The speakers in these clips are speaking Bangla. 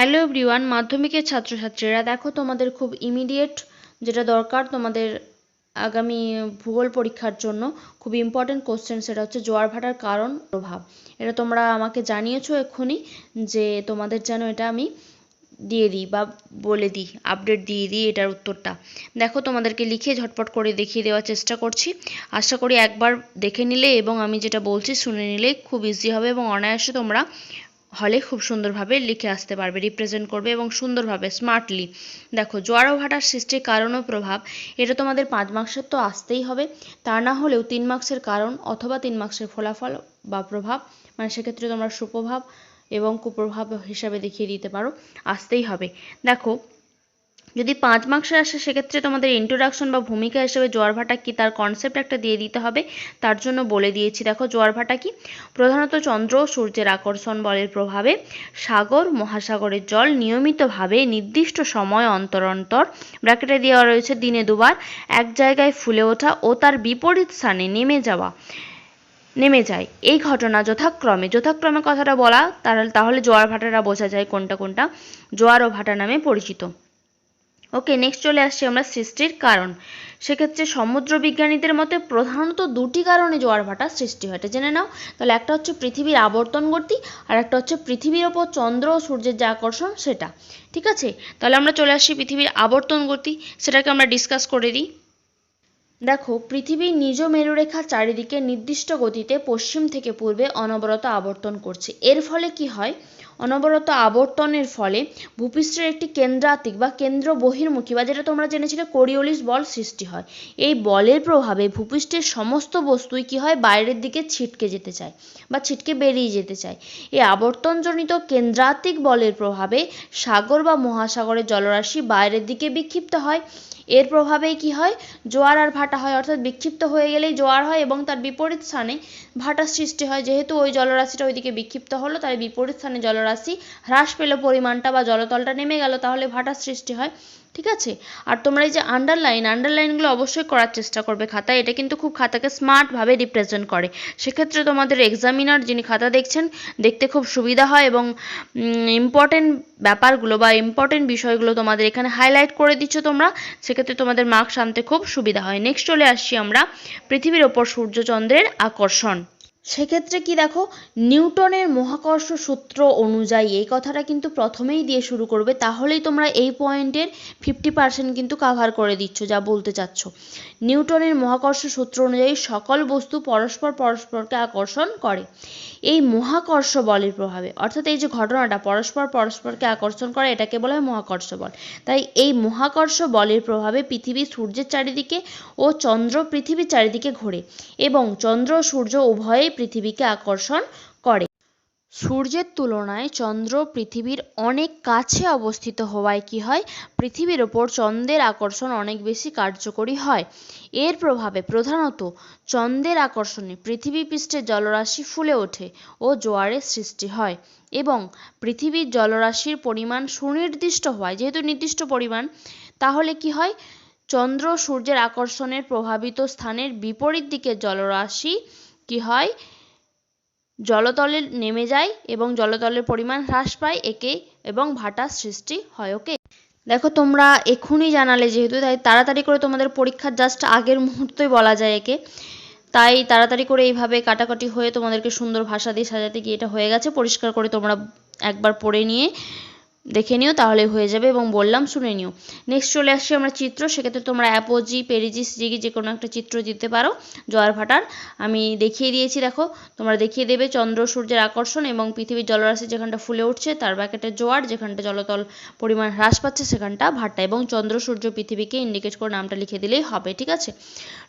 হ্যালো এভরিওয়ান মাধ্যমিকের ছাত্রছাত্রীরা, দেখো তোমাদের খুব ইমিডিয়েট যেটা দরকার, তোমাদের আগামী ভূগোল পরীক্ষার জন্য খুব ইম্পর্টেন্ট কোশ্চেন সেটা হচ্ছে জোয়ার ভাটার কারণ প্রভাব। এটা তোমরা আমাকে জানিয়েছো এক্ষুনি যে তোমাদের যেন এটা আমি দিয়ে দিই বা বলে দিই আপডেট দিয়ে দিই এটার উত্তরটা। দেখো তোমাদেরকে লিখে ঝটপট করে দেখিয়ে দেওয়ার চেষ্টা করছি। আশা করি একবার দেখে নিলে এবং আমি যেটা বলছি শুনে নিলে খুব ইজি হবে এবং অনায়াসে তোমরা হলে খুব সুন্দরভাবে লিখে আসতে পারবে রিপ্রেজেন্ট করবে এবং সুন্দরভাবে স্মার্টলি দেখো, জোয়ারো ভাটার সৃষ্টির কারণ ও প্রভাব, এটা তোমাদের পাঁচ মার্কসের তো আসতেই হবে। তা না হলেও তিন মার্কসের কারণ অথবা তিন মার্কসের ফলাফল বা প্রভাব মানে সেক্ষেত্রে তোমরা সুপ্রভাব এবং কুপ্রভাব হিসাবে দেখিয়ে দিতে পারো, আসতেই হবে। দেখো যদি পাঁচ মার্কসে আসে, সেক্ষেত্রে তোমাদের ইন্ট্রোডাকশন বা ভূমিকা হিসেবে জোয়ার ভাটা কি? তার কনসেপ্ট একটা দিয়ে দিতে হবে। তার জন্য বলে দিয়েছি। দেখো, জোয়ার ভাটা কি? প্রধানত চন্দ্র ও সূর্যের আকর্ষণ বলের প্রভাবে সাগর, মহাসাগরের জল নিয়মিতভাবে নির্দিষ্ট সময় অন্তর অন্তর ব্র্যাকেটে দেওয়া রয়েছে দিনে দুবার, এক জায়গায় ফুলে ওঠা ও তার বিপরীত স্থানে নেমে যাওয়া, নেমে যায়। এই ঘটনা যথাক্রমে যথাক্রমে কথাটা বলা তাহলে জোয়ার ভাটাটা বোঝা যায় কোনটা কোনটা? জোয়ার ও ভাটা নামে পরিচিত। ওকে নেক্সট চলে আসছি আমরা সৃষ্টির কারণ। সেক্ষেত্রে সমুদ্র বিজ্ঞানীদের মতে প্রধানত দুটি কারণে জোয়ার ভাটা সৃষ্টি হয়, এটা জেনে নাও। তাহলে একটা হচ্ছে পৃথিবীর আবর্তন গতি, আর একটা হচ্ছে পৃথিবীর ওপর চন্দ্র ও সূর্যের যে আকর্ষণ সেটা। ঠিক আছে? তাহলে আমরা চলে আসছি পৃথিবীর আবর্তন গতি, সেটাকে আমরা ডিসকাস করে দিই। দেখো, পৃথিবীর নিজ মেরুরেখার চারিদিকে নির্দিষ্ট গতিতে পশ্চিম থেকে পূর্বে অনবরত আবর্তন করছে। এর ফলে কি হয়? অনবরত আবর্তনের ফলে ভূপৃষ্ঠের একটি কেন্দ্রাতিক বা কেন্দ্র বহির্মুখী বা যেটা তোমরা জেনেছিলে কোরিওলিস বল সৃষ্টি হয়। এই বলের প্রভাবে ভূপৃষ্ঠের সমস্ত বস্তুই কি হয়? বাইরের দিকে ছিটকে যেতে চায় বা ছিটকে বেরিয়ে যেতে চায়। এই আবর্তনজনিত কেন্দ্রাতিক বলের প্রভাবে সাগর বা মহাসাগরের জলরাশি বাইরের দিকে বিক্ষিপ্ত হয়। এর প্রভাবেই কি হয়? জোয়ার আর ভাটা হয়। অর্থাৎ বিক্ষিপ্ত হয়ে গেলেই জোয়ার হয় এবং তার বিপরীত স্থানে ভাটার সৃষ্টি হয়। যেহেতু ওই জলরাশিটা ওইদিকে বিক্ষিপ্ত হলো, তাই বিপরীত স্থানে জলরাশি হ্রাস পেল পরিমাণটা বা জলতলটা নেমে গেল, তাহলে ভাটার সৃষ্টি হয়। ঠিক আছে? আর তোমরা এই যে আন্ডারলাইন আন্ডারলাইনগুলো অবশ্যই করার চেষ্টা করবে খাতায়। এটা কিন্তু খুব খাতাকে স্মার্টভাবে রিপ্রেজেন্ট করে। সেক্ষেত্রে তোমাদের এক্সামিনার যিনি খাতা দেখছেন, দেখতে খুব সুবিধা হয় এবং ইম্পর্টেন্ট ব্যাপারগুলো বা ইম্পর্টেন্ট বিষয়গুলো তোমাদের এখানে হাইলাইট করে দিচ্ছ তোমরা, সেক্ষেত্রে তোমাদের মার্কস আনতে খুব সুবিধা হয়। নেক্সট চলে আসছি আমরা পৃথিবীর ওপর সূর্যচন্দ্রের আকর্ষণ। সেক্ষেত্রে কি দেখো, নিউটনের মহাকর্ষ সূত্র অনুযায়ী এই কথাটা কিন্তু প্রথমেই দিয়ে শুরু করবে, তাহলেই তোমরা এই পয়েন্টের ফিফটি পার্সেন্ট কিন্তু কাভার করে দিচ্ছ, যা বলতে চাচ্ছ। নিউটনের মহাকর্ষ সূত্র অনুযায়ী সকল বস্তু পরস্পর পরস্পরকে আকর্ষণ করে। এই মহাকর্ষ বলের প্রভাবে, অর্থাৎ এই যে ঘটনাটা পরস্পর পরস্পরকে আকর্ষণ করে, এটাকে বলা হয় মহাকর্ষ বল। তাই এই মহাকর্ষ বলের প্রভাবে পৃথিবী সূর্যের চারিদিকে ও চন্দ্র পৃথিবীর চারিদিকে ঘোরে এবং চন্দ্র সূর্য উভয়েই পৃথিবীকে আকর্ষণ করে। সূর্যের তুলনায় চন্দ্র পৃথিবীর অনেক কাছে অবস্থিত হওয়ায় কি হয়? পৃথিবীর ওপর চন্দ্রের আকর্ষণ অনেক বেশি কার্যকরী হয়। এর প্রভাবে প্রধানত চন্দ্রের আকর্ষণে পৃথিবী পৃষ্ঠের জলরাশি ফুলে ওঠে ও জোয়ারের সৃষ্টি হয় এবং পৃথিবীর জলরাশির পরিমাণ সুনির্দিষ্ট হয়। যেহেতু নির্দিষ্ট পরিমাণ, তাহলে কি হয়? চন্দ্র সূর্যের আকর্ষণের প্রভাবিত স্থানের বিপরীত দিকে জলরাশি কি হয়? জলতলে নেমে যায় এবং জলতলের পরিমাণ হ্রাস পায় একে এবং ভাটার সৃষ্টি হয় ওকে। দেখো, তোমরা এক্ষুনি জানালে যেহেতু, তাই তাড়াতাড়ি করে তোমাদের পরীক্ষার জাস্ট আগের মুহূর্তেই বলা যায় একে। তাই তাড়াতাড়ি করে এইভাবে কাটাকাটি হয়ে তোমাদেরকে সুন্দর ভাষা দিয়ে সাজাতে গিয়ে এটা হয়ে গেছে। পরিষ্কার করে তোমরা একবার পড়ে নিয়ে দেখে নিও তাহলে হয়ে যাবে এবং বললাম, শুনে নিও। নেক্সট চলে আসছি আমরা চিত্র, সেক্ষেত্রে তোমরা অ্যাপোজি পেরিজি সিজিগি যে কোনো একটা চিত্র দিতে পারো, জয়ার ভাটার। আমি দেখিয়ে দিয়েছি, দেখো, তোমরা দেখিয়ে দেবে চন্দ্র, সূর্যের আকর্ষণ এবং পৃথিবীর জলরাশি যেখানটা ফুলে উঠছে, তার ব্যাকেটে জোয়ার, যেখানটা জলতল পরিমাণ হ্রাস পাচ্ছে, সেখানটা ভাটা এবং চন্দ্র, সূর্য পৃথিবীকে ইন্ডিকেট করে নামটা লিখে দিলেই হবে, ঠিক আছে?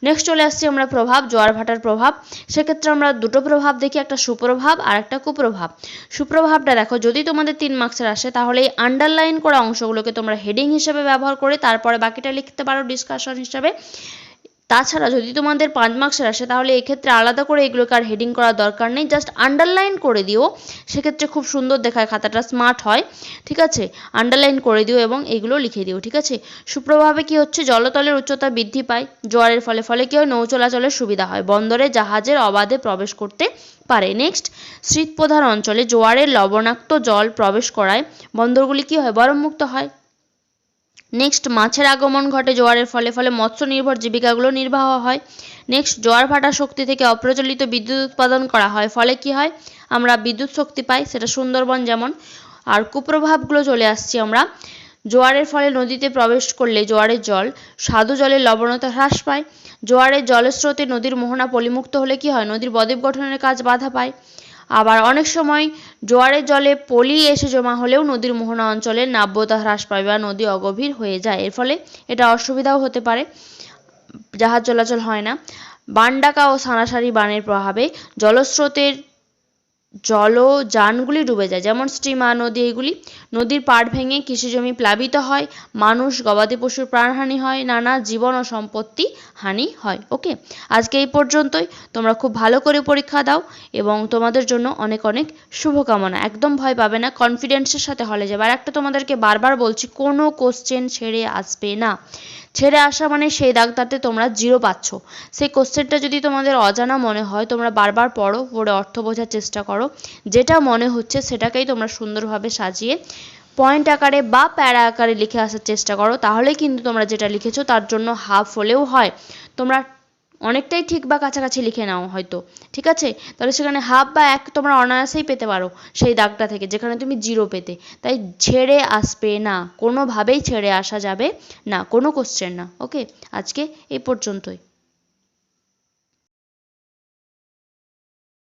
নেক্সট চলে আসছি আমরা প্রভাব, জোয়ার ভাটার প্রভাব। সেক্ষেত্রে আমরা দুটো প্রভাব দেখি, একটা সুপ্রভাব আর একটা কুপ্রভাব। সুপ্রভাবটা দেখো, যদি তোমাদের তিন মার্কসের আসে, তাহলে এই আন্ডারলাইন করা অংশগুলোকে তোমরা হেডিং হিসেবে ব্যবহার করে তারপরে বাকিটা লিখতে পারো ডিসকাশন হিসাবে। তাছাড়া যদি তোমাদের পাঁচ মার্কসের আসে, তাহলে এক্ষেত্রে আলাদা করে এগুলোকে আর হেডিং করার দরকার নেই। জাস্ট আন্ডারলাইন করে দিও। সেক্ষেত্রে খুব সুন্দর দেখায় খাতাটা স্মার্ট হয়। ঠিক আছে? আন্ডারলাইন করে দিও এবং এগুলো লিখে দিও। ঠিক আছে? সুপ্রভাবে কি হচ্ছে? জলতলের উচ্চতা বৃদ্ধি পায়। জোয়ারের ফলে ফলে কি হয়? নৌ চলাচলের সুবিধা হয়। বন্দরে জাহাজের অবাধে প্রবেশ করতে পারে। নেক্সট শীতপ্রধান অঞ্চলে জোয়ারের লবণাক্ত জল প্রবেশ করায়। বন্দরগুলি কি হয়? বরফমুক্ত হয়। নেক্সট মাছের আগমন ঘটে জোয়ারের ফলে ফলে মৎস্য নির্ভর জীবিকাগুলো নির্বাহ হয়। নেক্সট জোয়ার ভাটা শক্তি থেকে অপ্রচলিত বিদ্যুৎ উৎপাদন করা হয়। ফলে কি হয়? আমরা বিদ্যুৎ শক্তি পাই, সেটা সুন্দরবন যেমন। আর কুপ্রভাবগুলো চলে আসছি আমরা। জোয়ারের ফলে নদীতে প্রবেশ করলে জোয়ারের জল স্বাদু জলের লবণতা হ্রাস পায়। জোয়ারের জলস্রোতে নদীর মোহনা পলিমুক্ত হলে কি হয়? নদীর বদ্বীপ গঠনের কাজ বাধা পায়। আবার অনেক সময় জোয়ারের জলে পলি এসে জমা হলেও নদীর মোহনা অঞ্চলের নাব্যতা হ্রাস পায় বা নদী অগভীর হয়ে যায়। এর ফলে এটা অসুবিধাও হতে পারে। জাহাজ চলাচল হয় না। বান ডাকা ও সানাসারি বানের প্রভাবে জলস্রোতের জলযানগুলি ডুবে যায়। যেমন স্টিমার নদী এগুলি নদীর পাড় ভেঙে কৃষিজমি প্লাবিত হয়, মানুষ, গবাদি পশুর প্রাণহানি হয়, নানা জীবন ও সম্পত্তি হানি হয়। ওকে? আজকে এই পর্যন্তই। তোমরা খুব ভালো করে পরীক্ষা দাও এবং তোমাদের জন্য অনেক অনেক শুভকামনা। একদম ভয় পাবে না, কনফিডেন্সের সাথে হলে যাবে। আর একটা তোমাদেরকে বারবার বলছি, কোনো কোশ্চেন ছেড়ে আসবে না। ছেড়ে আসা মানে সেই দাগটাতে তোমরা জিরো পাচ্ছ। সেই কোশ্চেনটা যদি তোমাদের অজানা মনে হয়, তোমরা বারবার পড়ো, পড়ে অর্থ বোঝার চেষ্টা করো। যেটা মনে হচ্ছে সেটাকেই তোমরা সুন্দরভাবে সাজিয়ে পয়েন্ট আকারে বা প্যারা আকারে লিখে আসার চেষ্টা করো। তাহলেই কিন্তু তোমরা যেটা লিখেছো তার জন্য হাফ হলেও হয়। তোমরা অনেকটাই ঠিক বা কাছাকাছি লিখে নাও হয়তো। ঠিক আছে? তাহলে সেখানে হাফ বা এক তোমরা অনায়াসেই পেতে পারো সেই দাগটা থেকে, যেখানে তুমি জিরো পেতে। তাই ছেড়ে আসবে না। কোনোভাবেই ছেড়ে আসা যাবে না। কোনো কোশ্চেন না। ওকে আজকে এই পর্যন্তই।